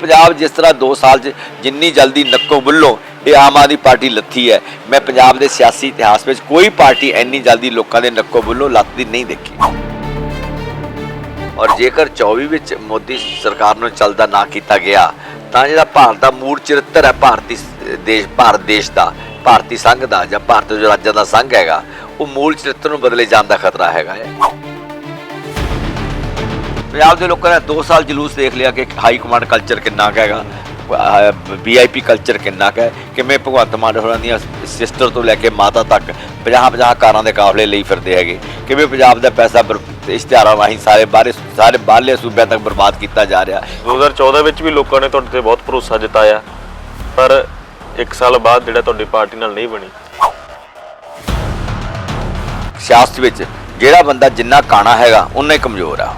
ਪੰਜਾਬ ਜਿਸ ਤਰ੍ਹਾਂ 2 ਸਾਲ 'ਚ ਜਿੰਨੀ ਜਲਦੀ ਨੱਕੋ ਬੁੱਲੋ, ਇਹ ਆਮ ਆਦਮੀ ਪਾਰਟੀ ਲੱਥੀ ਹੈ। ਮੈਂ ਪੰਜਾਬ ਦੇ ਸਿਆਸੀ ਇਤਿਹਾਸ ਵਿੱਚ ਕੋਈ ਪਾਰਟੀ ਇੰਨੀ ਜਲਦੀ ਲੋਕਾਂ ਦੇ ਨੱਕੋ ਬੁੱਲੋ ਲੱਥਦੀ ਨਹੀਂ ਦੇਖੀ। ਔਰ ਜੇਕਰ 24 ਵਿੱਚ ਮੋਦੀ ਸਰਕਾਰ ਨੂੰ ਚੱਲਦਾ ਨਾ ਕੀਤਾ ਗਿਆ, ਤਾਂ ਜਿਹੜਾ ਭਾਰਤ ਦਾ ਮੂਲ ਚਰਿੱਤਰ ਹੈ ਭਾਰਤੀ ਸ- ਦੇਸ਼, ਭਾਰਤ ਦੇਸ਼ ਦਾ, ਭਾਰਤੀ ਸੰਘ ਦਾ ਜਾਂ ਭਾਰਤ ਜੋ ਰਾਜਾਂ ਦਾ ਸੰਘ ਹੈਗਾ, ਉਹ ਮੂਲ ਚਰਿੱਤਰ ਨੂੰ ਬਦਲੇ ਜਾਣ ਦਾ ਖਤਰਾ ਹੈਗਾ ਹੈ। ਪੰਜਾਬ ਦੇ ਲੋਕਾਂ ਨੇ 2 ਸਾਲ ਜਲੂਸ ਦੇਖ ਲਿਆ ਕਿ ਹਾਈ ਕਮਾਂਡ ਕਲਚਰ ਕਿੰਨਾ ਹੈਗਾ ਵੀਆਈਪੀ ਕਲਚਰ ਕਿੰਨਾ ਹੈ ਕਿਵੇਂ ਭਗਵੰਤ ਮਾਨ ਹੋਰਾਂ ਦੀਆਂ ਸਿਸਟਰ ਤੋਂ ਲੈ ਕੇ ਮਾਤਾ ਤੱਕ 50 50 ਕਾਰਾਂ ਦੇ ਕਾਫਲੇ ਲਈ ਫਿਰਦੇ ਹੈਗੇ ਕਿਵੇਂ ਪੰਜਾਬ ਦਾ ਪੈਸਾ ਇਸ਼ਤਿਹਾਰਾਂ ਰਾਹੀਂ ਸਾਰੇ ਬਾਹਰੇ ਸਾਰੇ ਬਾਹਰਲੇ ਸੂਬਿਆਂ ਤੱਕ ਬਰਬਾਦ ਕੀਤਾ ਜਾ ਰਿਹਾ। 2014 ਵਿੱਚ ਵੀ ਲੋਕਾਂ ਨੇ ਤੁਹਾਡੇ ਤੇ ਬਹੁਤ ਭਰੋਸਾ ਜਤਾਇਆ ਪਰ 1 ਸਾਲ ਬਾਅਦ ਜਿਹੜਾ ਤੁਹਾਡੀ ਪਾਰਟੀ ਨਾਲ ਨਹੀਂ ਬਣੀ। ਸਿਆਸਤ ਵਿੱਚ ਜਿਹੜਾ ਬੰਦਾ ਜਿੰਨਾ ਕਾਣਾ ਹੈਗਾ ਉਨਾ ਹੀ ਕਮਜ਼ੋਰ ਆ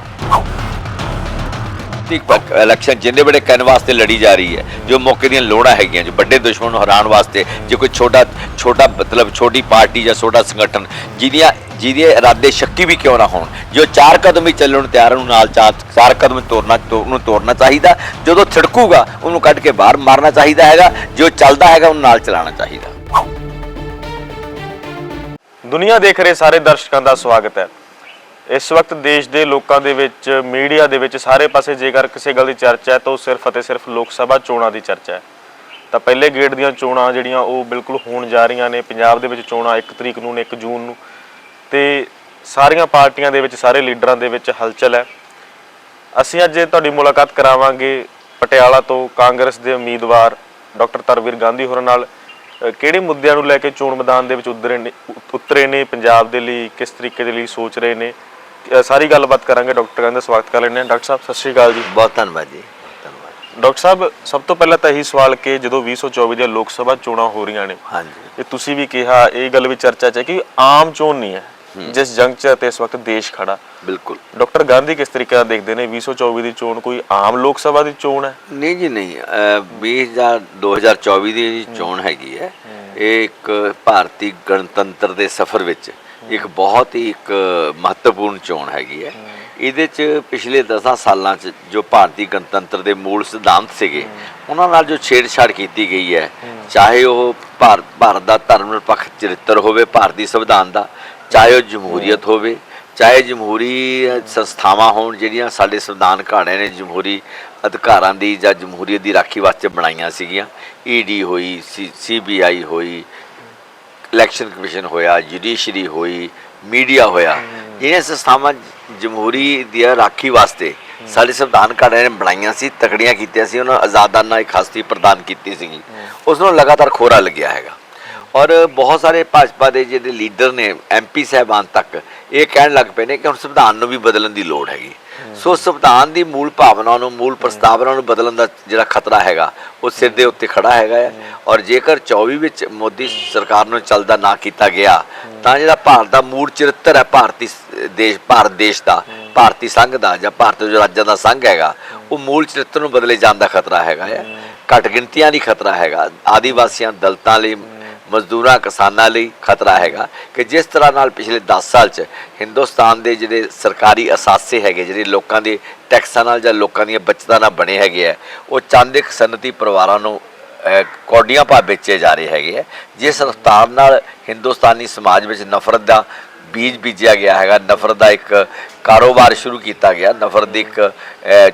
ਇੱਕ ਇਲੈਕਸ਼ਨ ਜਿੰਨੇ ਬੜੇ ਕੈਨਵਾਸ ਤੇ ਲੜੀ ਜਾ ਰਹੀ ਹੈ, ਜੋ ਮੌਕੇ ਦੀਆਂ ਲੋੜਾਂ ਹੈਗੀਆਂ, ਜੋ ਵੱਡੇ ਦੁਸ਼ਮਣ ਨੂੰ ਹਰਾਉਣ ਵਾਸਤੇ, ਜੇ ਕੋਈ ਛੋਟਾ ਛੋਟਾ ਮਤਲਬ ਛੋਟੀ ਪਾਰਟੀ ਜਾਂ ਛੋਟਾ ਸੰਗਠਨ ਜਿਹਦੀਆਂ ਜਿਹਦੇ ਇਰਾਦੇ ਸ਼ੱਕੀ ਵੀ ਕਿਉਂ ਨਾ ਹੋਣ, ਜੋ ਚਾਰ ਕਦਮ ਹੀ ਚੱਲਣ ਨੂੰ ਤਿਆਰ ਨੂੰ ਨਾਲ ਚਾਰ ਚਾਰ ਕਦਮ ਤੋਰਨਾ ਤੋ- ਉਹਨੂੰ ਤੋੜਨਾ ਚਾਹੀਦਾ, ਜਦੋਂ ਛਿੜਕੂਗਾ ਉਹਨੂੰ ਕੱਢ ਕੇ ਬਾਹਰ ਮਾਰਨਾ ਚਾਹੀਦਾ ਹੈਗਾ, ਜੋ ਚੱਲਦਾ ਹੈਗਾ, ਉਹਨੂੰ ਨਾਲ ਚਲਾਉਣਾ ਚਾਹੀਦਾ। ਦੁਨੀਆ ਦੇਖ ਰਹੇ ਸਾਰੇ ਦਰਸ਼ਕਾਂ ਦਾ ਸਵਾਗਤ ਹੈ। ਇਸ ਵਕਤ ਦੇਸ਼ ਦੇ ਲੋਕਾਂ ਦੇ ਵਿੱਚ, ਮੀਡੀਆ ਦੇ ਵਿੱਚ ਸਾਰੇ ਪਾਸੇ ਜੇਕਰ ਕਿਸੇ ਗੱਲ ਦੀ ਚਰਚਾ ਹੈ ਤਾਂ ਉਹ ਸਿਰਫ ਅਤੇ ਸਿਰਫ ਲੋਕ ਸਭਾ ਚੋਣਾਂ ਦੀ ਚਰਚਾ ਹੈ। ਤਾਂ ਪਹਿਲੇ ਗੇੜ ਦੀਆਂ ਚੋਣਾਂ ਜਿਹੜੀਆਂ ਉਹ ਬਿਲਕੁਲ ਹੋਣ ਜਾ ਰਹੀਆਂ ਨੇ, ਪੰਜਾਬ ਦੇ ਵਿੱਚ ਚੋਣਾਂ 1 ਤਰੀਕ ਨੂੰ ਨੇ 1 ਜੂਨ ਨੂੰ। ਤੇ ਸਾਰੀਆਂ ਪਾਰਟੀਆਂ ਦੇ ਵਿੱਚ, ਸਾਰੇ ਲੀਡਰਾਂ ਦੇ ਵਿੱਚ ਹਲਚਲ ਹੈ। ਅਸੀਂ ਅੱਜ ਤੁਹਾਡੀ ਮੁਲਾਕਾਤ ਕਰਾਵਾਂਗੇ ਪਟਿਆਲਾ ਤੋਂ ਕਾਂਗਰਸ ਦੇ ਉਮੀਦਵਾਰ ਡਾਕਟਰ ਤਰਵੀਰ ਗਾਂਧੀ ਹੋਰਾਂ ਨਾਲ। ਕਿਹੜੇ ਮੁੱਦਿਆਂ ਨੂੰ ਲੈ ਕੇ ਚੋਣ ਮੈਦਾਨ ਦੇ ਵਿੱਚ ਉਤਰੇ ਨੇ ਉਤਰੇ ਨੇ, ਪੰਜਾਬ ਦੇ ਲਈ ਕਿਸ ਤਰੀਕੇ ਦੇ ਲਈ ਸੋਚ ਰਹੇ ਨੇ? ਅ, ਸਾਰੀ ਗੱਲਬਾਤ ਕਰਾਂਗੇ ਡਾਕਟਰ ਦਾ ਸਵਾਗਤ ਕਰ ਲੈਂਦੇ ਹਾਂ। ਡਾਕਟਰ ਸਾਹਿਬ ਸਤਿ ਸ਼੍ਰੀ ਅਕਾਲ ਜੀ। ਬਹੁਤ ਧੰਨਵਾਦ ਜੀ ਧੰਨਵਾਦ। ਡਾਕਟਰ ਸਾਹਿਬ ਸਭ ਤੋਂ ਪਹਿਲਾਂ ਤਾਂ ਇਹੀ ਸਵਾਲ ਕਿ ਜਦੋਂ 2024 ਦੀਆਂ ਲੋਕ ਸਭਾ ਚੋਣਾਂ ਹੋ ਰਹੀਆਂ ਨੇ ਹਾਂਜੀ। ਇਹ ਤੁਸੀਂ ਵੀ ਕਿਹਾ ਇਹ ਗੱਲ ਵੀ ਚਰਚਾ 'ਚ ਹੈ ਕਿ ਆਮ ਚੋਣ ਨਹੀਂ ਹੈ ਜਿਸ ਜੰਗ 'ਚ ਤੇ ਇਸ ਵਕਤ ਦੇਸ਼ ਖੜਾ। ਬਿਲਕੁਲ। ਡਾਕਟਰ ਗਾਂਧੀ ਕਿਸ ਤਰੀਕੇ ਨਾਲ ਦੇਖਦੇ ਨੇ 2024 ਦੀ ਚੋਣ ਕੋਈ ਆਮ ਲੋਕ ਸਭਾ ਦੀ ਚੋਣ ਹੈ? ਨਹੀਂ ਜੀ ਨਹੀਂ। ਅਹ 20 2024 ਦੀ ਜਿਹੜੀ ਚੋਣ ਹੈਗੀ ਹੈ। ਇਹ ਇੱਕ ਭਾਰਤੀ ਗਣਤੰਤਰ ਦੇ ਸਫ਼ਰ ਵਿੱਚ ਇੱਕ ਬਹੁਤ ਹੀ ਇੱਕ ਮਹੱਤਵਪੂਰਨ ਚੋਣ ਹੈਗੀ ਹੈ। ਇਹਦੇ ਚ ਪਿਛਲੇ 10 ਸਾਲਾਂ ਚ ਜੋ ਭਾਰਤੀ ਗਣਤੰਤਰ ਦੇ ਮੂਲ ਸਿਧਾਂਤ ਸੀਗੇ, ਉਹਨਾਂ ਨਾਲ ਜੋ ਛੇੜਛਾੜ ਕੀਤੀ ਗਈ ਹੈ, ਚਾਹੇ ਉਹ ਭਾਰਤ ਭਾਰਤ ਦਾ ਧਰਮ ਨਿਰਪੱਖ ਚਰਿੱਤਰ ਹੋਵੇ, ਭਾਰਤੀ ਸੰਵਿਧਾਨ ਦਾ, ਚਾਹੇ ਉਹ ਜਮਹੂਰੀਅਤ ਹੋਵੇ, ਚਾਹੇ ਜਮਹੂਰੀ ਸੰਸਥਾਵਾਂ ਹੋਣ ਜਿਹੜੀਆਂ ਸਾਡੇ ਸੰਵਿਧਾਨ ਘਾੜੇ ਨੇ, ਜਮਹੂਰੀ ਅਧਿਕਾਰਾਂ ਦੀ ਜਾਂ ਜਮਹੂਰੀਅਤ ਦੀ ਰਾਖੀ ਵਾਸਤੇ ਬਣਾਈਆਂ ਸੀਗੀਆਂ। ਈਡੀ ਹੋਈ ਸੀਬੀਆਈ ਹੋਈ ਇਲੈਕਸ਼ਨ ਕਮਿਸ਼ਨ ਹੋਇਆ ਜੁਡੀਸ਼ਰੀ ਹੋਈ ਮੀਡੀਆ ਹੋਇਆ ਜਿਹੜੀਆਂ ਸੰਸਥਾਵਾਂ ਜਮਹੂਰੀ ਦੀ ਰਾਖੀ ਵਾਸਤੇ ਸਾਡੇ ਸੰਵਿਧਾਨ ਘਾੜੇ ਨੇ ਬਣਾਈਆਂ ਸੀ ਤਕੜੀਆਂ ਕੀਤੀਆਂ ਸੀ ਉਹਨਾਂ ਆਜ਼ਾਦਾਨਾ ਇੱਕ ਹਸਤੀ ਪ੍ਰਦਾਨ ਕੀਤੀ ਸੀਗੀ। ਉਸ ਨੂੰ ਲਗਾਤਾਰ ਖੋਰਾ ਲੱਗਿਆ ਹੈਗਾ। ਔਰ ਬਹੁਤ ਸਾਰੇ ਭਾਜਪਾ ਦੇ ਜਿਹੜੇ ਲੀਡਰ ਨੇ ਐਮਪੀ ਸਾਹਿਬਾਨ ਤੱਕ, ਇਹ ਕਹਿਣ ਲੱਗ ਪਏ ਨੇ ਕਿ ਹੁਣ ਸੰਵਿਧਾਨ ਨੂੰ ਵੀ ਬਦਲਣ ਦੀ ਲੋੜ ਹੈਗੀ। ਸੋ ਸੰਵਿਧਾਨ ਦੀ ਮੂਲ ਭਾਵਨਾ ਨੂੰ, ਮੂਲ ਪ੍ਰਸਤਾਵਨਾ ਨੂੰ ਬਦਲਣ ਦਾ ਜਿਹੜਾ ਖਤਰਾ ਹੈਗਾ, ਉਹ ਸਿਰ ਦੇ ਉੱਤੇ ਖੜਾ ਹੈਗਾ ਹੈ। ਔਰ ਜੇਕਰ 24 ਵਿੱਚ ਮੋਦੀ ਸਰਕਾਰ ਨੂੰ ਚੱਲਦਾ ਨਾ ਕੀਤਾ ਗਿਆ, ਤਾਂ ਜਿਹੜਾ ਭਾਰਤ ਦਾ ਮੂਲ ਚਰਿੱਤਰ ਹੈ ਭਾਰਤੀ ਦੇਸ਼, ਭਾਰਤ ਦੇਸ਼ ਦਾ, ਭਾਰਤੀ ਸੰਘ ਦਾ ਜਾਂ ਭਾਰਤ ਜੋ ਰਾਜਾਂ ਦਾ ਸੰਘ ਹੈਗਾ, ਉਹ ਮੂਲ ਚਰਿੱਤਰ ਨੂੰ ਬਦਲੇ ਜਾਣ ਦਾ ਖਤਰਾ ਹੈਗਾ ਹੈ। ਘੱਟ ਗਿਣਤੀਆਂ ਦੀ ਖਤਰਾ ਹੈਗਾ। ਆਦੀਵਾਸੀਆਂ ਦਲਤਾਂ ਲਈ ਮਜ਼ਦੂਰਾਂ ਕਿਸਾਨਾਂ ਲਈ ਖਤਰਾ ਹੈਗਾ ਕਿ ਜਿਸ ਤਰ੍ਹਾਂ ਨਾਲ ਪਿਛਲੇ 10 ਸਾਲ 'ਚ ਹਿੰਦੁਸਤਾਨ ਦੇ ਜਿਹੜੇ ਸਰਕਾਰੀ ਅਸਾਸੇ ਹੈਗੇ ਜਿਹੜੇ ਲੋਕਾਂ ਦੇ ਟੈਕਸਾਂ ਨਾਲ ਜਾਂ ਲੋਕਾਂ ਦੀਆਂ ਬਚਤਾਂ ਨਾਲ ਬਣੇ ਹੈਗੇ ਆ ਉਹ ਚਾਂਦੇ ਸਨਅਤੀ ਪਰਿਵਾਰਾਂ ਨੂੰ ਕੌਡੀਆਂ ਪਾ ਵੇਚੇ ਜਾ ਰਹੇ ਹੈਗੇ ਆ। ਜਿਸ ਰਫਤਾਰ ਨਾਲ ਹਿੰਦੁਸਤਾਨੀ ਸਮਾਜ ਵਿੱਚ ਨਫ਼ਰਤ ਦਾ ਬੀਜ ਬੀਜਿਆ ਗਿਆ ਹੈਗਾ ਨਫ਼ਰਤ ਦਾ ਇੱਕ ਕਾਰੋਬਾਰ ਸ਼ੁਰੂ ਕੀਤਾ ਗਿਆ ਨਫ਼ਰਤ ਦੀ ਇੱਕ ਅਹ,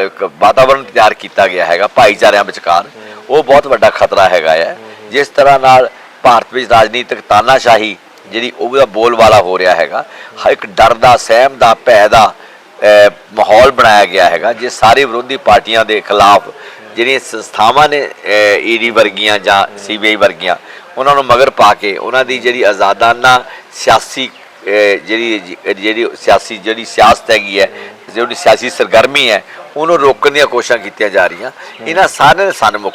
ਇੱਕ ਵਾਤਾਵਰਣ ਤਿਆਰ ਕੀਤਾ ਗਿਆ ਹੈਗਾ ਭਾਈਚਾਰਿਆਂ ਵਿਚਕਾਰ ਉਹ ਬਹੁਤ ਵੱਡਾ ਖਤਰਾ ਹੈਗਾ ਹੈ ਜਿਸ ਤਰ੍ਹਾਂ ਨਾਲ ਭਾਰਤ ਵਿੱਚ ਰਾਜਨੀਤਿਕ ਤਾਨਾਸ਼ਾਹੀ ਜਿਹੜੀ ਉਹਦਾ ਬੋਲਬਾਲਾ ਹੋ ਰਿਹਾ ਹੈਗਾ ਇੱਕ ਡਰ ਦਾ, ਸਹਿਮ ਦਾ, ਭੈ ਦਾ ਮਾਹੌਲ ਬਣਾਇਆ ਗਿਆ ਹੈਗਾ, ਜੇ ਸਾਰੇ ਵਿਰੋਧੀ ਪਾਰਟੀਆਂ ਦੇ ਖਿਲਾਫ ਜਿਹੜੀਆਂ ਸੰਸਥਾਵਾਂ ਨੇ ਈਡੀ ਵਰਗੀਆਂ ਜਾਂ ਸੀਬੀਆਈ ਵਰਗੀਆਂ, ਉਹਨਾਂ ਨੂੰ ਮਗਰ ਪਾ ਕੇ ਉਹਨਾਂ ਦੀ ਜਿਹੜੀ ਆਜ਼ਾਦਾਨਾ ਸਿਆਸੀ ਜਿਹੜੀ ਜਿਹੜੀ ਸਿਆਸੀ, ਜਿਹੜੀ ਸਿਆਸਤ ਹੈਗੀ ਹੈ, ਜਿਹੜੀ ਸਿਆਸੀ ਸਰਗਰਮੀ ਹੈ, ਉਹਨੂੰ ਰੋਕਣ ਦੀਆਂ ਕੋਸ਼ਿਸ਼ਾਂ ਕੀਤੀਆਂ ਜਾ ਰਹੀਆਂ। ਇਹਨਾਂ ਸਾਰਿਆਂ ਦੇ ਸਨਮੁਖ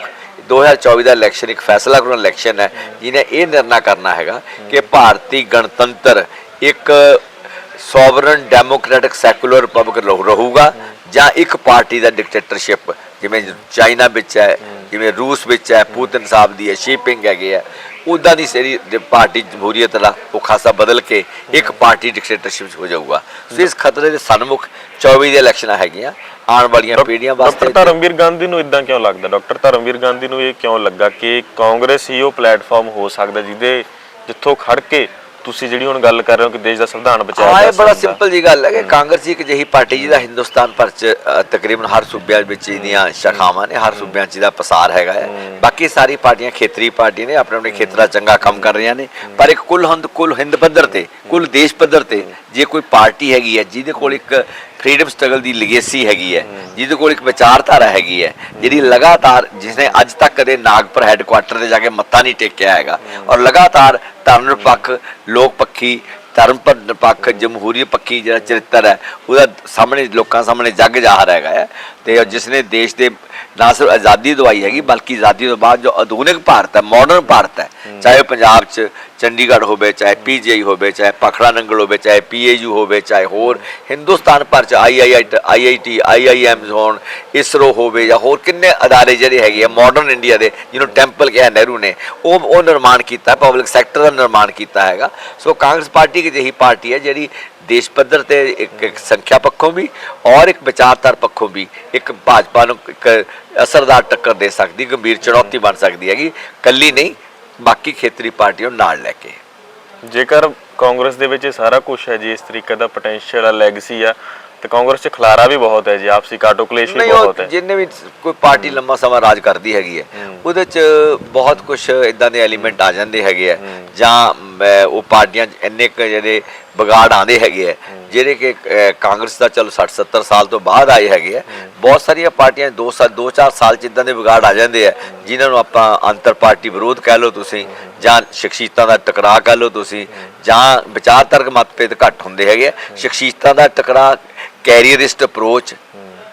2024 ਦਾ ਇਲੈਕਸ਼ਨ ਇੱਕ ਫੈਸਲਾ ਕਰਨ ਇਲੈਕਸ਼ਨ ਹੈ ਜਿਹਨੇ ਇਹ ਨਿਰਣਾ ਕਰਨਾ ਹੈਗਾ ਕਿ ਭਾਰਤੀ ਗਣਤੰਤਰ ਇੱਕ ਸੋਵਰਨ ਡੈਮੋਕ੍ਰੈਟਿਕ ਸੈਕੂਲਰ ਰਿਪਬਲਿਕ ਰਹੂਗਾ ਜਾਂ ਇੱਕ ਪਾਰਟੀ ਦਾ ਡਿਕਟੇਟਰਸ਼ਿਪ ਜਿਵੇਂ ਚਾਈਨਾ ਵਿੱਚ ਹੈ ਜਿਵੇਂ ਰੂਸ ਵਿੱਚ ਹੈ ਪੂਤਨ ਸਾਹਿਬ ਦੀ ਹੈ ਸ਼ੀਪਿੰਗ ਹੈਗੇ ਹੈ ਉਦਾਂ ਦੀ ਸੇਰੀ ਪਾਰਟੀ ਜਮਹੂਰੀਅਤ ਦਾ ਉਹ ਖਾਸਾ ਬਦਲ ਕੇ ਇੱਕ ਪਾਰਟੀ ਡਿਕਟੇਟਰਸ਼ਿਪ ਹੋ ਜਾਊਗਾ। ਸੋ ਇਸ ਖਤਰੇ ਦੇ ਸਨਮੁਖ 24 ਦੇ ਇਲੈਕਸ਼ਨਾਂ ਹੈਗੀਆਂ ਆਉਣ ਵਾਲੀਆਂ ਪੀੜ੍ਹੀਆਂ ਵਾਸਤੇ ਡਾਕਟਰ ਧਰਮਵੀਰ ਗਾਂਧੀ ਨੂੰ ਇਦਾਂ ਕਿਉਂ ਲੱਗਦਾ? ਡਾਕਟਰ ਧਰਮਵੀਰ ਗਾਂਧੀ ਨੂੰ ਇਹ ਕਿਉਂ ਲੱਗਾ ਕਿ ਕਾਂਗਰਸ ਹੀ ਉਹ ਪਲੇਟਫਾਰਮ ਹੋ ਸਕਦਾ ਜਿਹਦੇ ਜਿੱਥੋਂ ਖੜ ਕੇ ਤੁਸੀਂ ਜਿਹੜੀ ਹੁਣ ਗੱਲ ਕਰ ਰਹੇ ਹੋ ਕਿ ਦੇਸ਼ ਦਾ ਸੰਵਿਧਾਨ ਬਚਾਇਆ ਹਾਂ ਜਾ ਇਹ ਬੜਾ। ਸਿੰਪਲ ਜੀ ਗੱਲ ਹੈ ਕਿ ਕਾਂਗਰਸ ਇੱਕ ਜਿਹੀ ਪਾਰਟੀ ਜਿਹਦਾ ਹਿੰਦੁਸਤਾਨ ਭਰ ਚ ਅ, ਤਕਰੀਬਨ ਹਰ ਸੂਬਿਆਂ ਵਿੱਚ ਇਹਦੀਆਂ ਸ਼ਾਖਾਵਾਂ ਨੇ ਹਰ ਸੂਬਿਆਂ ਚ ਇਹਦਾ ਪਸਾਰ ਹੈਗਾ ਹੈ। ਬਾਕੀ ਸਾਰੀ ਪਾਰਟੀਆਂ ਖੇਤਰੀ ਪਾਰਟੀ ਨੇ ਆਪਣੇ ਆਪਣੇ ਖੇਤਰਾਂ 'ਚ ਚੰਗਾ ਕੰਮ ਕਰ ਰਹੀਆਂ ਨੇ। ਪਰ ਇੱਕ ਕੁੱਲ ਹਿੰਦ ਕੁੱਲ ਹਿੰਦ ਪੱਧਰ ਤੇ ਕੁੱਲ ਦੇਸ਼ ਪੱਧਰ ਤੇ ਜੇ ਕੋਈ ਪਾਰਟੀ ਹੈਗੀ ਹੈ ਜਿਹਦੇ ਕੋਲ ਇੱਕ ਫਰੀडम ਸਟਰਗਲ ਦੀ ਲੈਗੇਸੀ ਹੈਗੀ ਹੈ, ਜਿਹਦੇ ਕੋਲ ਇੱਕ ਵਿਚਾਰਧਾਰਾ ਹੈਗੀ ਹੈ, ਜਿਹੜੀ ਲਗਾਤਾਰ, ਜਿਸਨੇ ਅੱਜ ਤੱਕ ਕਦੇ ਨਾਗਪੁਰ ਹੈੱਡਕੁਆਟਰ ਤੇ ਜਾ ਕੇ ਮੱਥਾ ਨਹੀਂ ਟੇਕਿਆ ਹੈਗਾ ਔਰ ਲਗਾਤਾਰ ਧਰਮ ਨਿਰਪੱਖ, ਲੋਕ ਪੱਖੀ, ਧਰਮ ਪਰ ਨਿਰਪੱਖ, ਜਮਹੂਰੀ ਪੱਖੀ ਜਿਹੜਾ ਚਰਿੱਤਰ ਹੈ, ਉਹਦਾ ਸਾਹਮਣੇ, ਲੋਕਾਂ ਸਾਹਮਣੇ ਜੱਗ ਜ਼ਾਹਰ ਹੈਗਾ ਤੇ ਜਿਸ ਨੇ ਦੇਸ਼ ਦੇ ਨਾ ਸਿਰਫ ਆਜ਼ਾਦੀ ਦਵਾਈ ਹੈਗੀ ਬਲਕਿ ਆਜ਼ਾਦੀ ਤੋਂ ਬਾਅਦ ਜੋ ਆਧੁਨਿਕ ਭਾਰਤ ਹੈ ਮਾਡਰਨ ਭਾਰਤ ਹੈ ਚਾਹੇ ਪੰਜਾਬ 'ਚ ਚੰਡੀਗੜ੍ਹ ਹੋਵੇ ਚਾਹੇ ਪੀਜੀਆਈ ਹੋਵੇ ਚਾਹੇ ਪਖੜਾ ਨੰਗਲ ਹੋਵੇ ਚਾਹੇ ਪੀਏਯੂ ਹੋਵੇ ਚਾਹੇ ਹੋਰ ਹਿੰਦੁਸਤਾਨ ਭਰ 'ਚ ਆਈਆਈਆਈ ਆਈਆਈਟੀ ਆਈਆਈਐਮਸ ਹੋਣ ਇਸਰੋ ਹੋਵੇ ਜਾਂ ਹੋਰ ਕਿੰਨੇ ਅਦਾਰੇ ਜਿਹੜੇ ਹੈਗੇ ਆ ਮਾਡਰਨ ਇੰਡੀਆ ਦੇ ਜਿਹਨੂੰ ਟੈਂਪਲ ਕਿਹਾ ਨਹਿਰੂ ਨੇ ਉਹ ਉਹ ਨਿਰਮਾਣ ਕੀਤਾ ਪਬਲਿਕ ਸੈਕਟਰ ਦਾ ਨਿਰਮਾਣ ਕੀਤਾ ਹੈਗਾ। ਸੋ ਕਾਂਗਰਸ ਪਾਰਟੀ ਇੱਕ ਜਿਹੀ ਪਾਰਟੀ ਹੈ ਜਿਹੜੀ ਦੇਸ਼ ਪੱਧਰ ਤੇ ਇੱਕ ਇੱਕ ਸੰਖਿਆ ਪੱਖੋਂ ਵੀ ਔਰ ਇੱਕ ਵਿਚਾਰਧਾਰ ਪੱਖੋਂ ਵੀ ਇੱਕ ਭਾਜਪਾ ਨੂੰ ਇੱਕ ਅਸਰਦਾਰ ਟੱਕਰ ਦੇ ਸਕਦੀ, ਗੰਭੀਰ ਚੁਣੌਤੀ ਬਣ ਸਕਦੀ ਹੈਗੀ। ਕੱਲੀ ਨਹੀਂ, ਬਾਕੀ ਖੇਤਰੀ ਪਾਰਟੀਆਂ ਨਾਲ ਲੈ ਕੇ। ਜੇਕਰ ਕਾਂਗਰਸ ਦੇ ਵਿੱਚ ਇਹ ਸਾਰਾ ਕੁਝ ਹੈ ਜੀ, ਇਸ ਤਰੀਕੇ ਦਾ ਪੋਟੈਂਸ਼ੀਅਲ ਆ ਲੈਗੇਸੀ ਆ ਤੇ ਕਾਂਗਰਸ 'ਚ ਖਲਾਰਾ ਵੀ ਬਹੁਤ ਹੈ ਜੀ ਆਪਸੀ ਕਾਟੋ ਕਲੇਸ਼ ਵੀ ਨਹੀਂ ਉਹ ਬਹੁਤ ਹੈ। ਜਿੰਨੇ ਵੀ ਕੋਈ ਪਾਰਟੀ ਲੰਮਾ ਸਮਾਂ ਰਾਜ ਕਰਦੀ ਹੈਗੀ ਹੈ ਉਹਦੇ ਚ ਬਹੁਤ ਕੁਝ ਇਦਾਂ ਦੇ ਐਲੀਮੈਂਟ ਆ ਜਾਂਦੇ ਹੈਗੇ ਆ ਜਾਂ ਉਹ ਪਾਰਟੀਆਂ 'ਚ ਇੰਨੇ ਕੁ ਜਿਹੜੇ ਵਿਗਾੜ ਆਉਂਦੇ ਹੈਗੇ ਆ ਜਿਹੜੇ ਕਿ ਕਾਂਗਰਸ ਦਾ ਚਲੋ 60 70 ਸਾਲ ਤੋਂ ਬਾਅਦ ਆਏ ਹੈਗੇ ਆ ਬਹੁਤ ਸਾਰੀਆਂ ਪਾਰਟੀਆਂ 2 ਸਾਲ 2-4 ਸਾਲ ਚ ਇਦਾਂ ਦੇ ਵਿਗਾੜ ਆ ਜਾਂਦੇ ਆ ਜਿਨ੍ਹਾਂ ਨੂੰ ਆਪਾਂ ਅੰਤਰ ਪਾਰਟੀ ਵਿਰੋਧ ਕਹਿ ਲਓ ਤੁਸੀਂ ਜਾਂ ਸ਼ਖਸੀਅਤਾਂ ਦਾ ਟਕਰਾਅ ਕਹਿ ਲਓ ਤੁਸੀਂ ਜਾਂ ਵਿਚਾਰਧਾਰਕ ਮਤਭੇਦ ਘੱਟ ਹੁੰਦੇ ਹੈਗੇ ਆ ਸ਼ਖਸੀਅਤਾਂ ਦਾ ਟਕਰਾਅ ਕੈਰੀਅਰਿਸਟ ਅਪਰੋਚ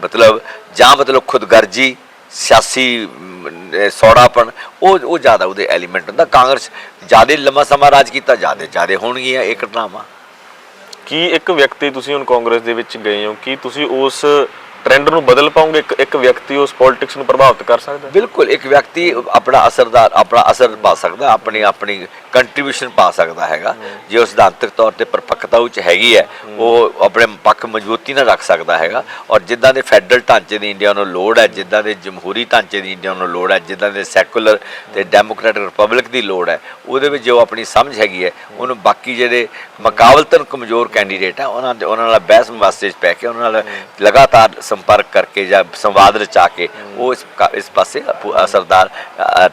ਮਤਲਬ ਜਾਂ ਮਤਲਬ ਖੁਦਗਰਜੀ ਸਿਆਸੀ ਸੌੜਾਪਣ ਉਹ ਉਹ ਜ਼ਿਆਦਾ ਉਹਦੇ ਐਲੀਮੈਂਟ ਹੁੰਦਾ। ਕਾਂਗਰਸ ਜ਼ਿਆਦਾ ਲੰਮਾ ਸਮਾਂ ਰਾਜ ਕੀਤਾ ਜ਼ਿਆਦਾ ਜ਼ਿਆਦਾ ਹੋਣਗੀਆਂ ਇਹ ਘਟਨਾਵਾਂ। ਕੀ ਇੱਕ ਵਿਅਕਤੀ ਤੁਸੀਂ ਹੁਣ ਕਾਂਗਰਸ ਦੇ ਵਿੱਚ ਗਏ ਹੋ ਕੀ ਤੁਸੀਂ ਉਸ ਟ੍ਰੈਂਡ ਨੂੰ ਬਦਲ ਪਾਉਂਗੇ ਇੱਕ ਇੱਕ ਵਿਅਕਤੀ ਉਸ ਪੋਲਿਟਿਕਸ ਨੂੰ ਪ੍ਰਭਾਵਿਤ ਕਰ ਸਕਦਾ? ਬਿਲਕੁਲ ਇੱਕ ਵਿਅਕਤੀ ਆਪਣਾ ਅਸਰਦਾਰ ਆਪਣਾ ਅਸਰ ਪਾ ਸਕਦਾ ਆਪਣੀ ਆਪਣੀ ਕੰਟਰੀਬਿਊਸ਼ਨ ਪਾ ਸਕਦਾ ਹੈਗਾ। ਜੇ ਉਹ ਸਿਧਾਂਤਕ ਤੌਰ ਤੇ ਪਰਪੱਕਤਾ ਉੱਚ ਹੈਗੀ ਹੈ, ਉਹ ਆਪਣੇ ਪੱਖ ਮਜ਼ਬੂਤੀ ਨਾਲ ਰੱਖ ਸਕਦਾ ਹੈਗਾ। ਔਰ ਜਿੱਦਾਂ ਦੇ ਫੈਡਰਲ ਢਾਂਚੇ ਦੀ ਇੰਡੀਆ ਨੂੰ ਲੋੜ ਹੈ, ਜਿੱਦਾਂ ਦੇ ਜਮਹੂਰੀ ਢਾਂਚੇ ਦੀ ਇੰਡੀਆ ਨੂੰ ਲੋੜ ਹੈ, ਜਿੱਦਾਂ ਦੇ ਸੈਕੂਲਰ ਤੇ ਡੈਮੋਕ੍ਰੈਟਿਕ ਰਿਪਬਲਿਕ ਦੀ ਲੋੜ ਹੈ, ਉਹਦੇ ਵਿੱਚ ਜੋ ਆਪਣੀ ਸਮਝ ਹੈਗੀ ਹੈ, ਉਹਨੂੰ ਬਾਕੀ ਜਿਹੜੇ ਮੁਕਾਬਲਤਨ ਕਮਜ਼ੋਰ ਕੈਂਡੀਡੇਟ ਆ ਉਹਨਾਂ ਦੇ ਉਹਨਾਂ ਨਾਲ ਬਹਿਸ ਵਾਸਤੇ ਪੈ ਕੇ, ਉਹਨਾਂ ਨਾਲ ਲਗਾਤਾਰ ਸੰਪਰਕ ਕਰਕੇ ਜਾਂ ਸੰਵਾਦ ਰਚਾ ਕੇ, ਉਹ ਇਸ ਇਸ ਪਾਸੇ ਅਸਰਦਾਰ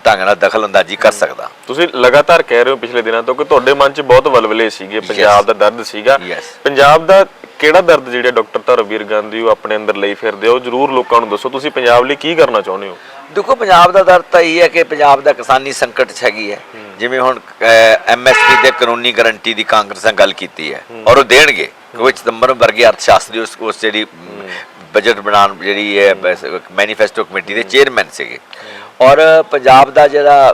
ਢੰਗ ਨਾਲ ਦਖਲ ਅੰਦਾਜ਼ੀ ਕਰ ਸਕਦਾ। ਤੁਸੀਂ ਲਗਾਤਾਰ ਕਹਿ ਰਹੇ ਹੋ ਪਿਛਲੇ ਦਿਨਾਂ ਤੋਂ ਕਿ ਤੁਹਾਡੇ ਮਨ 'ਚ ਬਹੁਤ ਵਲਵਲੇ ਸੀਗੇ ਪੰਜਾਬ ਦਾ ਦਰਦ ਸੀਗਾ. ਪੰਜਾਬ ਦਾ ਕਿਹੜਾ ਦਰਦ ਜਿਹੜਾ ਡਾਕਟਰ ਧਰਮਵੀਰ ਗਾਂਧੀ ਉਹ ਆਪਣੇ ਅੰਦਰ ਲਈ ਫਿਰਦੇ ਹੋ ਜਰੂਰ ਲੋਕਾਂ ਨੂੰ ਦੱਸੋ ਤੁਸੀਂ ਪੰਜਾਬ ਲਈ ਕੀ ਕਰਨਾ ਚਾਹੁੰਦੇ ਹੋ? ਦੇਖੋ ਪੰਜਾਬ ਦਾ ਦਰਦ ਤਾਂ ਇਹ ਹੈ ਕਿ ਪੰਜਾਬ ਦਾ ਕਿਸਾਨੀ ਸੰਕਟ 'ਚ ਹੈਗੀ ਹੈ। ਜਿਵੇਂ ਹੁਣ ਐਮਐਸਪੀ ਤੇ ਕਾਨੂੰਨੀ ਗਾਰੰਟੀ ਦੀ ਕਾਂਗਰਸ ਨੇ ਗੱਲ ਕੀਤੀ ਹੈ ਔਰ ਉਹ ਦੇਣਗੇ ਕਿਉਂਕਿ ਚਿਦੰਬਰਮ ਵਰਗੇ ਅਰਥ ਸ਼ਾਸਤਰੀ ਉਸ ਉਸ ਜਿਹੜੀ ਬਜਟ ਬਣਾਉਣ ਜਿਹੜੀ ਹੈ ਮੈਨੀਫੈਸਟੋ ਕਮੇਟੀ ਦੇ ਚੇਅਰਮੈਨ ਸੀਗੇ। ਔਰ ਪੰਜਾਬ ਦਾ ਜਿਹੜਾ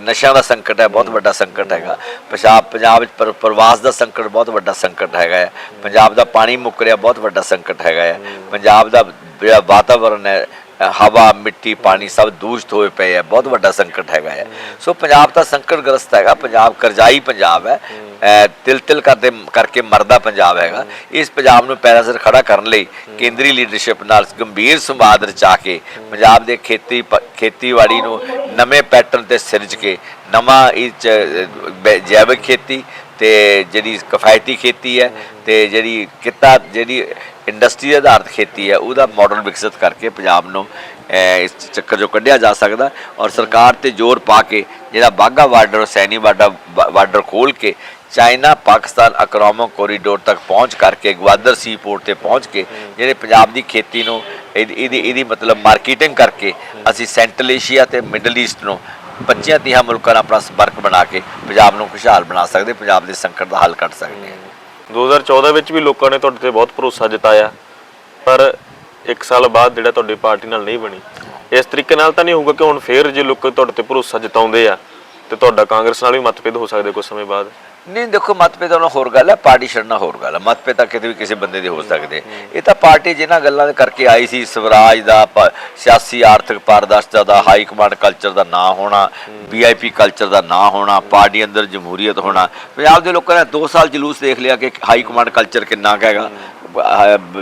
ਨਸ਼ਿਆਂ ਦਾ ਸੰਕਟ ਹੈ, ਬਹੁਤ ਵੱਡਾ ਸੰਕਟ ਹੈਗਾ। ਪੰਜਾਬ ਪੰਜਾਬ ਵਿੱਚ ਪ੍ਰਵਾਸ ਦਾ ਸੰਕਟ ਬਹੁਤ ਵੱਡਾ ਸੰਕਟ ਹੈਗਾ ਹੈ। ਪੰਜਾਬ ਦਾ ਪਾਣੀ ਮੁੱਕ ਰਿਹਾ, ਬਹੁਤ ਵੱਡਾ ਸੰਕਟ ਹੈਗਾ ਹੈ। ਪੰਜਾਬ ਦਾ ਜਿਹੜਾ ਵਾਤਾਵਰਣ ਹੈ ਹਵਾ, ਮਿੱਟੀ, ਪਾਣੀ ਸਭ ਦੂਸ਼ਿਤ ਹੋਏ ਪਏ ਹੈ, ਬਹੁਤ ਵੱਡਾ ਸੰਕਟ ਹੈਗਾ ਹੈ। ਸੋ ਪੰਜਾਬ ਤਾਂ ਸੰਕਟ ਗ੍ਰਸਤ ਹੈਗਾ, ਪੰਜਾਬ ਕਰਜ਼ਾਈ ਪੰਜਾਬ ਹੈ। ਤਿਲ ਤਿਲ ਕਰਦੇ, ਕਰਕੇ ਮਰਦਾ ਪੰਜਾਬ ਹੈਗਾ। ਇਸ ਪੰਜਾਬ ਨੂੰ ਪੈਰਾਂ ਸਿਰ ਖੜਾ ਕਰਨ ਲਈ ਕੇਂਦਰੀ ਲੀਡਰਸ਼ਿਪ ਨਾਲ ਗੰਭੀਰ ਸੰਵਾਦ ਰਚਾ ਕੇ ਪੰਜਾਬ ਦੇ ਖੇਤੀ ਪ- ਖੇਤੀਬਾੜੀ ਨੂੰ ਨਵੇਂ ਪੈਟਰਨ ਤੇ ਸਿਰਜ ਕੇ ਨਵਾਂ ਇਹ ਜੈਵਿਕ ਖੇਤੀ ਤੇ ਜਿਹੜੀ ਕਿਫਾਇਤੀ ਖੇਤੀ ਹੈ ਤੇ ਜਿਹੜੀ ਕਿੱਤਾ, ਜਿਹੜੀ ਇੰਡਸਟਰੀ ਆਧਾਰਿਤ ਖੇਤੀ ਹੈ, ਉਹਦਾ ਮਾਡਲ ਵਿਕਸਿਤ ਕਰਕੇ ਪੰਜਾਬ ਨੂੰ ਇਸ ਚੱਕਰ ਜੋ ਕੱਢਿਆ ਜਾ ਸਕਦਾ ਔਰ ਸਰਕਾਰ ਤੇ ਜ਼ੋਰ ਪਾ ਕੇ ਜਿਹੜਾ Wagah border Saini border border ਖੋਲ ਕੇ ਚਾਈਨਾ, ਪਾਕਿਸਤਾਨ ਇਕਨੋਮਿਕ ਕੋਰੀਡੋਰ ਤੱਕ ਪਹੁੰਚ ਕਰਕੇ, ਗਵਾਦਰ ਸੀ ਪੋਰਟ ਤੇ ਪਹੁੰਚ ਕੇ ਜਿਹੜੇ ਪੰਜਾਬ ਦੀ ਖੇਤੀ ਨੂੰ ਇਹਦੀ ਇਹਦੀ ਇਹਦੀ ਮਤਲਬ ਮਾਰਕੀਟਿੰਗ ਕਰਕੇ ਅਸੀਂ ਸੈਂਟਰਲ ਏਸ਼ੀਆ ਤੇ ਮਿਡਲ ਈਸਟ ਨੂੰ 25 ਤੀਹਾਂ ਮੁਲਕਾਂ ਨਾਲ ਆਪਣਾ ਸੰਪਰਕ ਬਣਾ ਕੇ ਪੰਜਾਬ ਨੂੰ ਖੁਸ਼ਹਾਲ ਬਣਾ ਸਕਦੇ, ਪੰਜਾਬ ਦੇ ਸੰਕਟ ਦਾ ਹੱਲ ਕੱਢ ਸਕਦੇ ਹਾਂ। 2014 ਵਿੱਚ ਵੀ ਲੋਕਾਂ ਨੇ ਤੁਹਾਡੇ ਤੇ ਬਹੁਤ ਭਰੋਸਾ ਜਤਾਇਆ, ਪਰ ਇੱਕ ਸਾਲ ਬਾਅਦ ਜਿਹੜਾ ਤੁਹਾਡੀ ਪਾਰਟੀ ਨਾਲ ਨਹੀਂ ਬਣੀ। ਇਸ ਤਰੀਕੇ ਨਾਲ ਤਾਂ ਨਹੀਂ ਹੋਊਗਾ ਕਿ ਹੁਣ ਫੇਰ ਜੇ ਲੋਕ ਤੁਹਾਡੇ ਤੇ ਭਰੋਸਾ ਜਤਾਉਂਦੇ ਆ, ਤੇ ਤੁਹਾਡਾ ਕਾਂਗਰਸ ਨਾਲ ਵੀ ਮਤਭੇਦ ਹੋ ਸਕਦੇ ਕੁਝ ਸਮੇਂ ਬਾਅਦ। ਨਹੀਂ ਦੇਖੋ ਮਤਭੇਦ ਉਹਨਾਂ ਹੋਰ ਗੱਲ ਹੈ ਪਾਰਟੀ ਛੱਡਣਾ ਹੋਰ ਗੱਲ ਹੈ। ਮਤਭੇਦ ਤਾਂ ਕਿਤੇ ਵੀ ਕਿਸੇ ਬੰਦੇ ਦੇ ਹੋ ਸਕਦੇ ਇਹ ਤਾਂ ਪਾਰਟੀ ਜਿਨ੍ਹਾਂ ਗੱਲਾਂ ਦੇ ਕਰਕੇ ਆਈ ਸੀ ਸਵਰਾਜ ਦਾ ਸਿਆਸੀ ਆਰਥਿਕ ਪਾਰਦਰਸ਼ਤਾ ਦਾ ਹਾਈ ਕਮਾਂਡ ਕਲਚਰ ਦਾ ਨਾ ਹੋਣਾ ਵੀਆਈਪੀ ਕਲਚਰ ਦਾ ਨਾ ਹੋਣਾ ਪਾਰਟੀ ਅੰਦਰ ਜਮਹੂਰੀਅਤ ਹੋਣਾ। ਪੰਜਾਬ ਦੇ ਲੋਕਾਂ ਨੇ 2 ਸਾਲ ਜਲੂਸ ਦੇਖ ਲਿਆ ਕਿ ਹਾਈ ਕਮਾਂਡ ਕਲਚਰ ਕਿੰਨਾ ਹੈਗਾ।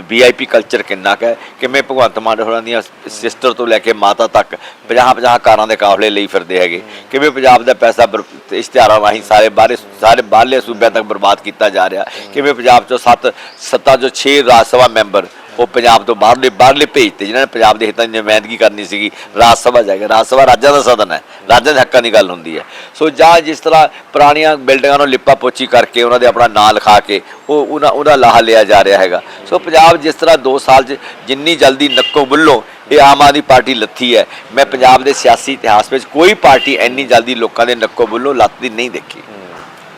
ਵੀਆਈਪੀ ਕਲਚਰ ਕਿੰਨਾ ਕੁ ਹੈ? ਕਿਵੇਂ ਭਗਵੰਤ ਮਾਨ ਹੋਰਾਂ ਦੀਆਂ ਸਿਸਟਰ ਤੋਂ ਲੈ ਕੇ ਮਾਤਾ ਤੱਕ 50 50 ਕਾਰਾਂ ਦੇ ਕਾਫਲੇ ਲਈ ਫਿਰਦੇ ਹੈਗੇ? ਕਿਵੇਂ ਪੰਜਾਬ ਦਾ ਪੈਸਾ ਬਰ- ਇਸ਼ਤਿਹਾਰਾਂ ਰਾਹੀਂ ਸਾਰੇ ਬਾਹਰੇ, ਸਾਰੇ ਬਾਹਰਲੇ ਸੂਬਿਆਂ ਤੱਕ ਬਰਬਾਦ ਕੀਤਾ ਜਾ ਰਿਹਾ? ਕਿਵੇਂ ਪੰਜਾਬ ਚੋਂ ਸੱਤ, ਸੱਤਾ ਚੋਂ 6 ਰਾਜ ਸਭਾ ਮੈਂਬਰ ਉਹ ਪੰਜਾਬ ਤੋਂ ਬਾਹਰਲੇ ਬਾਹਰਲੇ ਭੇਜਤੇ ਜਿਨ੍ਹਾਂ ਨੇ ਪੰਜਾਬ ਦੇ ਹਿੱਤਾਂ ਦੀ ਨੁਮਾਇੰਦਗੀ ਕਰਨੀ ਸੀਗੀ, ਰਾਜ ਸਭਾ ਜਾਏਗਾ ਰਾਜ ਸਭਾ ਰਾਜਾਂ ਦਾ ਸਦਨ ਹੈ, ਰਾਜਾਂ ਦੇ ਹੱਕਾਂ ਦੀ ਗੱਲ ਹੁੰਦੀ ਹੈ। ਸੋ ਜਾਂ ਜਿਸ ਤਰ੍ਹਾਂ ਪੁਰਾਣੀਆਂ ਬਿਲਡਿੰਗਾਂ ਨੂੰ ਲਿਪਾ ਪੋਚੀ ਕਰਕੇ ਉਹਨਾਂ ਦੇ ਆਪਣਾ ਨਾਂ ਲਿਖਾ ਕੇ ਉਹ ਉਹਨਾਂ, ਉਹਦਾ ਲਾਹਾ ਲਿਆ ਜਾ ਰਿਹਾ ਹੈਗਾ। ਸੋ ਪੰਜਾਬ ਜਿਸ ਤਰ੍ਹਾਂ 2 ਸਾਲ 'ਚ ਜਿੰਨੀ ਜਲਦੀ ਨੱਕੋ ਬੁੱਲੋਂ, ਇਹ ਆਮ ਆਦਮੀ ਪਾਰਟੀ ਲੱਥੀ ਹੈ। ਮੈਂ ਪੰਜਾਬ ਦੇ ਸਿਆਸੀ ਇਤਿਹਾਸ ਵਿੱਚ ਕੋਈ ਪਾਰਟੀ ਇੰਨੀ ਜਲਦੀ ਲੋਕਾਂ ਦੇ ਨੱਕੋ ਬੁੱਲੋਂ ਲੱਥਦੀ ਨਹੀਂ ਦੇਖੀ।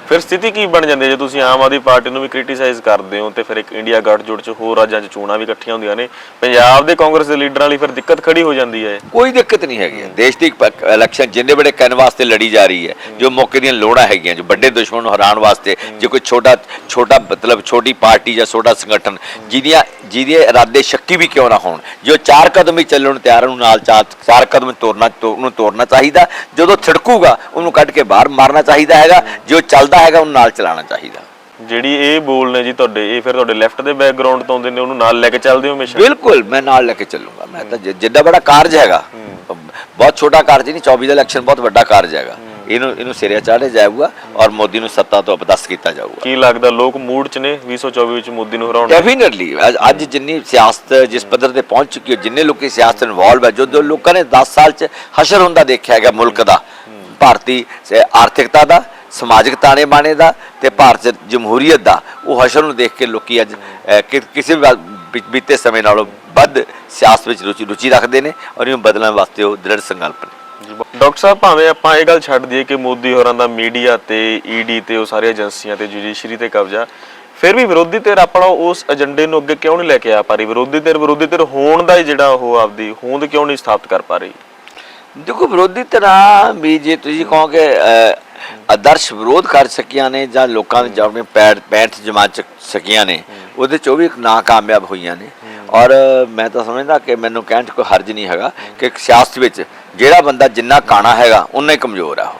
ਫਿਰ ਸਥਿਤੀ ਕੀ ਬਣ ਜਾਂਦੀ ਹੈ? ਜੇ ਤੁਸੀਂ ਆਮ ਆਦਮੀ ਪਾਰਟੀ ਨੂੰ ਵੀ ਕ੍ਰਿਟਿਸਾਈਜ਼ ਕਰਦੇ ਹੋ ਤੇ ਫਿਰ ਇੱਕ ਇੰਡੀਆ ਗੱਠਜੋੜ ਚ ਹੋਰ ਰਾਜਾਂ 'ਚ ਚੋਣਾਂ ਵੀ ਇਕੱਠੀਆਂ ਹੁੰਦੀਆਂ ਨੇ, ਪੰਜਾਬ ਦੇ ਕਾਂਗਰਸ ਦੇ ਲੀਡਰਾਂ ਲਈ ਫਿਰ ਦਿੱਕਤ ਖੜੀ ਹੋ ਜਾਂਦੀ ਹੈ। ਕੋਈ ਦਿੱਕਤ ਨਹੀਂ ਹੈਗੀ। ਦੇਸ਼ ਦੀ ਇਲੈਕਸ਼ਨ ਜਿੰਨੇ ਬੜੇ ਕੈਨਵਾਸ ਤੇ ਲੜੀ ਜਾ ਰਹੀ ਹੈ, ਜੋ ਮੌਕੇ ਦੀਆਂ ਲੋੜਾਂ ਹੈਗੀਆਂ, ਜੋ ਵੱਡੇ ਦੁਸ਼ਮਣ ਨੂੰ ਹਰਾਉਣ ਵਾਸਤੇ, ਜੇ ਕੋਈ ਛੋਟਾ ਛੋਟਾ ਮਤਲਬ ਛੋਟੀ ਪਾਰਟੀ ਜਾਂ ਛੋਟਾ ਸੰਗਠਨ ਜਿਹਦੀਆਂ, ਜਿਹਦੇ ਇਰਾਦੇ ਸ਼ੱਕੀ ਵੀ ਕਿਉਂ ਨਾ ਹੋਣ, ਜੋ ਚਾਰ ਕਦਮ ਹੀ ਚੱਲਣ ਨੂੰ ਤਿਆਰ ਨੂੰ ਨਾਲ ਚਾਰ ਚਾਰ ਕਦਮ ਤੋਰਨਾ ਉਹਨੂੰ ਤੋਰਨਾ ਚਾਹੀਦਾ। ਜਦੋਂ ਥੜਕੂਗਾ, ਉਹਨੂੰ ਕੱਢ ਕੇ ਬਾਹਰ ਮਾਰਨਾ ਚਾਹੀਦਾ ਹੈਗਾ। ਜੋ ਚੱਲਦਾ ਹੈਗਾ ਉਹਨੂੰ ਨਾਲ ਚਲਾਉਣਾ ਚਾਹੀਦਾ। ਜਿਹੜੀ ਇਹ ਬੋਲ ਨੇ ਜੀ ਤੁਹਾਡੇ ਇਹ ਫਿਰ ਤੁਹਾਡੇ ਲੈਫਟ ਦੇ ਬੈਕਗ੍ਰਾਉਂਡ ਤੋਂ ਆਉਂਦੇ ਨੇ ਉਹਨੂੰ ਨਾਲ ਲੈ ਕੇ ਚੱਲਦੇ ਹੋ ਹਮੇਸ਼ਾ? ਬਿਲਕੁਲ ਮੈਂ ਨਾਲ ਲੈ ਕੇ ਚੱਲੂੰਗਾ। ਮੈਂ ਤਾਂ ਜਿ- ਜਿੱਡਾ ਬੜਾ ਕਾਰਜ ਹੈਗਾ ਬਹੁਤ ਛੋਟਾ ਕਾਰਜ ਨਹੀਂ 24 ਦਾ ਇਲੈਕਸ਼ਨ ਬਹੁਤ ਵੱਡਾ ਕਾਰਜ ਹੈਗਾ। ਇਹਨੂੰ ਇਹਨੂੰ ਸਿਰੇ ਚਾੜਿਆ ਜਾਊਗਾ ਔਰ ਮੋਦੀ ਨੂੰ ਸੱਤਾ ਤੋਂ ਅਪਦਸਤ ਕੀਤਾ ਜਾਊਗਾ। ਕੀ ਲੱਗਦਾ ਲੋਕ ਮੂਡ 'ਚ ਨੇ 2024 ਵਿੱਚ ਮੋਦੀ ਨੂੰ ਹਰਾਉਣ? ਡੈਫੀਨਿਟਲੀ ਅੱਜ ਜਿੰਨੀ ਸਿਆਸਤ ਜਿਸ ਪੱਧਰ ਤੇ ਪਹੁੰਚ ਚੁੱਕੀ ਹੈ ਜਿੰਨੇ ਲੋਕੀ ਸਿਆਸਤ ਇਨਵੋਲਵ ਹੈ ਜੋ ਜੋ ਲੋਕਾਂ ਨੇ 10 ਸਾਲ ਚ ਹਸ਼ਰ ਹੁੰਦਾ ਦੇਖਿਆ ਹੈਗਾ ਮੁਲਕ ਦਾ ਭਾਰਤੀ ਸ- ਆਰਥਿਕਤਾ ਦਾ ਸਮਾਜਿਕ ਤਾਣੇ ਬਾਣੇ ਦਾ ਤੇ ਭਾਰਤ ਜਮਹੂਰੀਅਤ ਦਾ। ਉਹ ਹਸ਼ਰ ਨੂੰ ਦੇਖ ਕੇ ਲੋਕੀ ਅੱਜ ਕਿਸੇ ਵੀ ਬੀਤੇ ਸਮੇਂ ਨਾਲੋਂ ਵੱਧ ਸਿਆਸਤ ਵਿੱਚ ਰੁਚੀ ਰੁਚੀ ਰੱਖਦੇ ਨੇ ਔਰ ਇਹਨੂੰ ਬਦਲਣ ਵਾਸਤੇ ਉਹ ਦ੍ਰਿੜ ਸੰਕਲਪ ਨੇ। ਡਾਕਟਰ ਸਾਹਿਬ ਭਾਵੇਂ ਆਪਾਂ ਇਹ ਗੱਲ ਛੱਡ ਦਈਏ ਕਿ ਮੋਦੀ ਹੋਰਾਂ ਦਾ ਮੀਡੀਆ ਤੇ ਈਡੀ ਤੇ ਉਹ ਸਾਰੀਆਂ ਏਜੰਸੀਆਂ ਤੇ ਜੁਡੀਸ਼ਰੀ ਤੇ ਕਬਜ਼ਾ ਫਿਰ ਵੀ ਵਿਰੋਧੀ ਧਿਰ ਆਪਣਾ ਉਸ ਏਜੰਡੇ ਨੂੰ ਅੱਗੇ ਕਿਉਂ ਨਹੀਂ ਲੈ ਕੇ ਆ ਪਾ ਰਹੀ? ਵਿਰੋਧੀ ਧਿਰ ਵਿਰੋਧੀ ਧਿਰ ਹੋਣ ਦਾ ਹੀ ਜਿਹੜਾ ਉਹ ਆਪਦੀ ਹੋਂਦ ਕਿਉਂ ਨਹੀਂ ਸਥਾਪਿਤ ਕਰ ਪਾ ਰਹੀ? ਦੇਖੋ ਵਿਰੋਧੀ ਤਰ੍ਹਾਂ ਵੀ ਜੇ ਤੁਸੀਂ ਕਹੋ ਕਿ ਆਦਰਸ਼ ਵਿਰੋਧ ਕਰ ਸਕੀਆਂ ਨੇ ਜਾਂ ਲੋਕਾਂ ਦੇ ਆਪਣੇ ਪੈਰ ਪੈਂਠ ਜਮਾ ਸਕੀਆਂ ਨੇ ਉਹਦੇ ਚ ਉਹ ਵੀ ਨਾਕਾਮਯਾਬ ਹੋਈਆਂ ਨੇ। ਔਰ ਮੈਂ ਤਾਂ ਸਮਝਦਾ ਕਿ ਮੈਨੂੰ ਕਹਿਣ ਚ ਕੋਈ ਹਰਜ ਨਹੀਂ ਹੈਗਾ ਕਿ ਸਿਆਸਤ ਵਿੱਚ ਜਿਹੜਾ ਬੰਦਾ ਜਿੰਨਾ ਕਾਣਾ ਹੈਗਾ ਉਨਾ ਹੀ ਕਮਜ਼ੋਰ ਆ ਉਹ।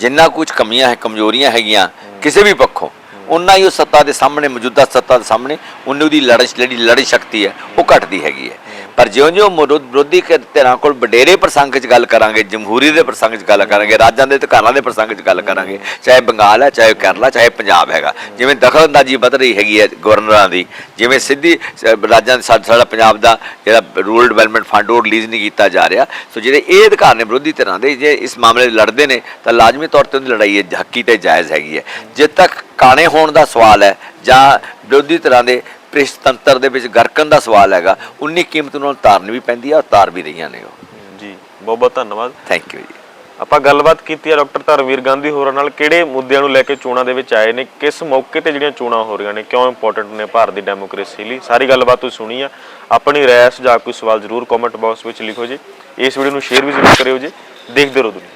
ਜਿੰਨਾ ਕੁਝ ਕਮੀਆਂ ਹੈ ਕਮਜ਼ੋਰੀਆਂ ਹੈਗੀਆਂ ਕਿਸੇ ਵੀ ਪੱਖੋਂ ਉਨਾ ਹੀ ਉਹ ਸੱਤਾ ਦੇ ਸਾਹਮਣੇ ਮੌਜੂਦਾ ਸੱਤਾ ਦੇ ਸਾਹਮਣੇ ਉਨੀ ਉਹਦੀ ਲੜਨ ਜਿਹੜੀ ਲੜੀ ਸ਼ਕਤੀ ਹੈ ਉਹ ਘਟਦੀ ਹੈਗੀ ਹੈ। ਪਰ ਜਿਉਂ-ਜਿਉਂ ਵਿਰੋਧ- ਵਿਰੋਧੀ ਧਿਰਾਂ ਕੋਲ ਵਡੇਰੇ ਪ੍ਰਸੰਗ 'ਚ ਗੱਲ ਕਰਾਂਗੇ, ਜਮਹੂਰੀ ਦੇ ਪ੍ਰਸੰਗ 'ਚ ਗੱਲ ਕਰਾਂਗੇ, ਰਾਜਾਂ ਦੇ ਅਧਿਕਾਰਾਂ ਦੇ ਪ੍ਰਸੰਗ 'ਚ ਗੱਲ ਕਰਾਂਗੇ, ਚਾਹੇ ਬੰਗਾਲ ਹੈ, ਚਾਹੇ ਕੇਰਲਾ, ਚਾਹੇ ਪੰਜਾਬ ਹੈਗਾ, ਜਿਵੇਂ ਦਖਲਅੰਦਾਜ਼ੀ ਵੱਧ ਰਹੀ ਹੈਗੀ ਹੈ ਗਵਰਨਰਾਂ ਦੀ, ਜਿਵੇਂ ਸਿੱਧੀ ਰਾਜਾਂ ਸਾਡਾ ਪੰਜਾਬ ਦਾ ਜਿਹੜਾ ਰੂਰਲ ਡਿਵੈਲਪਮੈਂਟ ਫੰਡ ਉਹ ਰਿਲੀਜ਼ ਨਹੀਂ ਕੀਤਾ ਜਾ ਰਿਹਾ, ਸੋ ਜਿਹੜੇ ਇਹ ਅਧਿਕਾਰ ਨੇ ਵਿਰੋਧੀ ਧਿਰਾਂ ਦੇ, ਜੇ ਇਸ ਮਾਮਲੇ ਲੜਦੇ ਨੇ, ਤਾਂ ਲਾਜ਼ਮੀ ਤੌਰ ਤੇ ਉਹਦੀ ਲੜਾਈ ਹੱਕੀ ਤੇ ਜਾਇਜ਼ ਹੈਗੀ ਹੈ। ਜੇ ਤੱਕ ਕਾਣੇ ਹੋਣ ਦਾ ਸਵਾਲ ਹੈ ਜਾਂ ਵਿਰੋਧੀ ਧਿਰਾਂ ਦੇ ਪ੍ਰਿਸ਼ਤੰਤਰ ਦੇ ਵਿੱਚ ਗਰਕਣ ਦਾ ਸਵਾਲ ਹੈਗਾ। ਉਨੀ ਕੀਮਤ ਨੂੰ ਤਾਰਨੀ ਵੀ ਪੈਂਦੀ ਔਰ ਤਾਰ ਵੀ ਰਹੀਆਂ ਨੇ ਉਹ। ਜੀ ਬਹੁਤ ਬਹੁਤ ਧੰਨਵਾਦ। ਥੈਂਕ ਯੂ ਜੀ। ਆਪਾਂ ਗੱਲਬਾਤ ਕੀਤੀ ਹੈ ਡਾਕਟਰ ਧਰਮਵੀਰ ਗਾਂਧੀ ਹੋਰਾਂ ਨਾਲ ਕਿਹੜੇ ਮੁੱਦਿਆਂ ਨੂੰ ਲੈ ਕੇ ਚੋਣਾਂ ਦੇ ਵਿੱਚ ਆਏ ਨੇ ਕਿਸ ਮੌਕੇ ਤੇ ਜਿਹੜੀਆਂ ਚੋਣਾਂ ਹੋ ਰਹੀਆਂ ਨੇ ਕਿਉਂ ਇੰਪੋਰਟੈਂਟ ਨੇ ਭਾਰਤ ਦੀ ਡੈਮੋਕ੍ਰੇਸੀ ਲਈ। ਸਾਰੀ ਗੱਲਬਾਤ ਤੁਸੀਂ ਸੁਣੀ ਆ। ਆਪਣੀ ਰਾਏ ਸੁਝਾਅ ਕੋਈ ਸਵਾਲ ਜ਼ਰੂਰ ਕਮੈਂਟ ਬਾਕਸ ਵਿੱਚ ਲਿਖੋ ਜੀ। ਇਸ ਵੀਡੀਓ ਨੂੰ ਸ਼ੇਅਰ ਵੀ ਜ਼ਰੂਰ ਕਰਿਓ ਜੀ। ਦੇਖਦੇ ਰਹੋ ਦੁਨੀਆ।